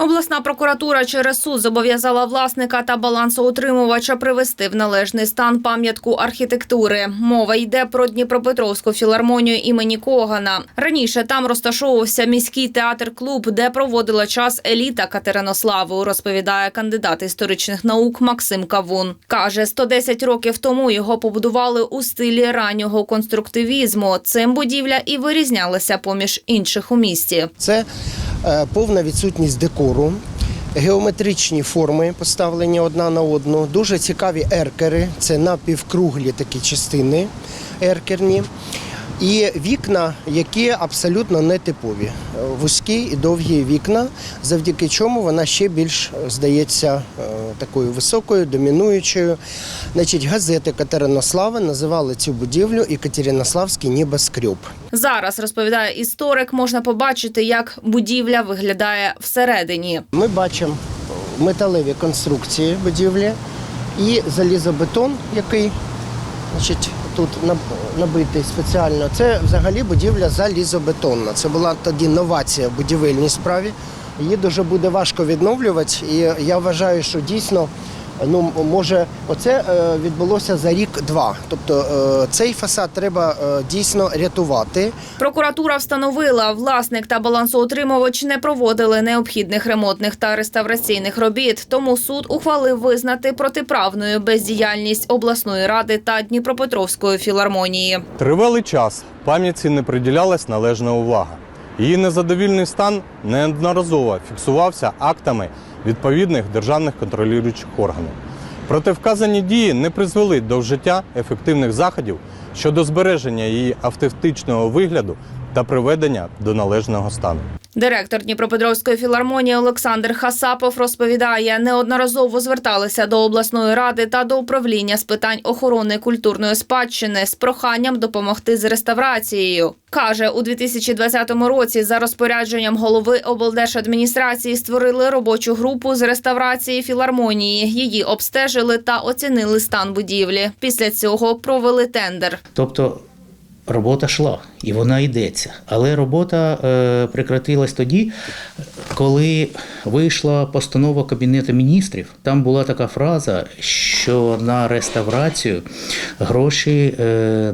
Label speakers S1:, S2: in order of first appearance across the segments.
S1: Обласна прокуратура через суд зобов'язала власника та балансоутримувача привести в належний стан пам'ятку архітектури. Мова йде про Дніпропетровську філармонію імені Когана. Раніше там розташовувався міський театр-клуб, де проводила час еліта Катеринославу, розповідає кандидат історичних наук Максим Кавун. Каже, 110 років тому його побудували у стилі раннього конструктивізму. Цим будівля і вирізнялася поміж інших у місті.
S2: Це повна відсутність декору, геометричні форми поставлені одна на одну, дуже цікаві еркери, це напівкруглі такі частини еркерні. І вікна, які абсолютно нетипові. Е, Вузькі і довгі вікна, завдяки чому вона ще більш е, здається е, такою високою, домінуючою. Значить, газети Катеринослава називали цю будівлю Екатеринославський небоскреб.
S1: Зараз розповідає історик, можна побачити, як будівля виглядає всередині.
S2: Ми бачимо металеві конструкції будівлі і залізобетон, який значить, тут набитий спеціально. Це взагалі будівля залізобетонна. Це була тоді новація в будівельній справі. Її дуже буде важко відновлювати. І я вважаю, що дійсно. Ну, може, оце е, відбулося за рік-два. Тобто е, цей фасад треба е, дійсно рятувати.
S1: Прокуратура встановила, власник та балансоутримувач не проводили необхідних ремонтних та реставраційних робіт. Тому суд ухвалив визнати протиправною бездіяльність обласної ради та Дніпропетровської філармонії.
S3: Тривалий час пам'ятці не приділялась належна увага. Її незадовільний стан неодноразово фіксувався актами відповідних державних контролюючих органів. Проте вказані дії не призвели до вжиття ефективних заходів щодо збереження її автентичного вигляду та приведення до належного стану.
S1: Директор Дніпропетровської філармонії Олександр Хасапов розповідає, неодноразово зверталися до обласної ради та до управління з питань охорони культурної спадщини з проханням допомогти з реставрацією. Каже, у 2020 році за розпорядженням голови облдержадміністрації створили робочу групу з реставрації філармонії. Її обстежили та оцінили стан будівлі. Після цього провели тендер.
S4: Тобто робота йшла і вона йдеться. Але робота е, прекратилась тоді, коли вийшла постанова Кабінету міністрів. Там була така фраза, що на реставрацію гроші е,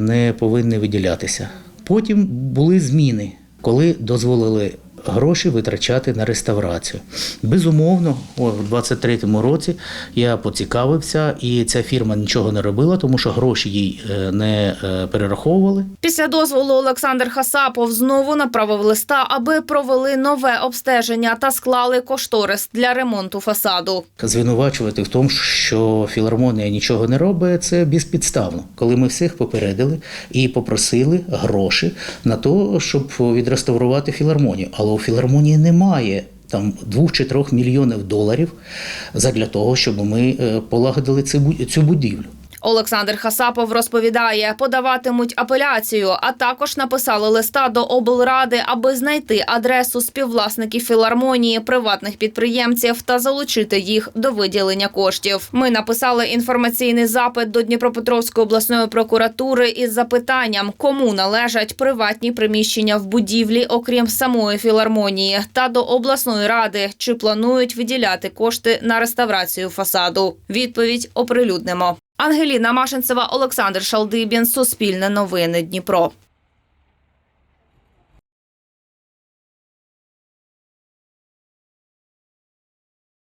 S4: не повинні виділятися. Потім були зміни, коли дозволили. Гроші витрачати на реставрацію. Безумовно, в 23-му році я поцікавився, і ця фірма нічого не робила, тому що гроші їй е, не е, перераховували.
S1: Після дозволу Олександр Хасапов знову направив листа, аби провели нове обстеження та склали кошторис для ремонту фасаду.
S4: Звинувачувати в тому, що філармонія нічого не робить, це безпідставно. Коли ми всіх попередили і попросили гроші на те, щоб відреставрувати філармонію. Але у філармонії немає там двох чи трьох мільйонів доларів задля того, щоб ми е, полагодили цю цю будівлю.
S1: Олександр Хасапов розповідає, подаватимуть апеляцію, а також написали листа до облради, аби знайти адресу співвласників філармонії, приватних підприємців та залучити їх до виділення коштів. Ми написали інформаційний запит до Дніпропетровської обласної прокуратури із запитанням, кому належать приватні приміщення в будівлі, окрім самої філармонії, та до обласної ради, чи планують виділяти кошти на реставрацію фасаду. Відповідь оприлюднимо. Ангеліна Машинцева, Олександр Шалдибін, Суспільне новини Дніпро.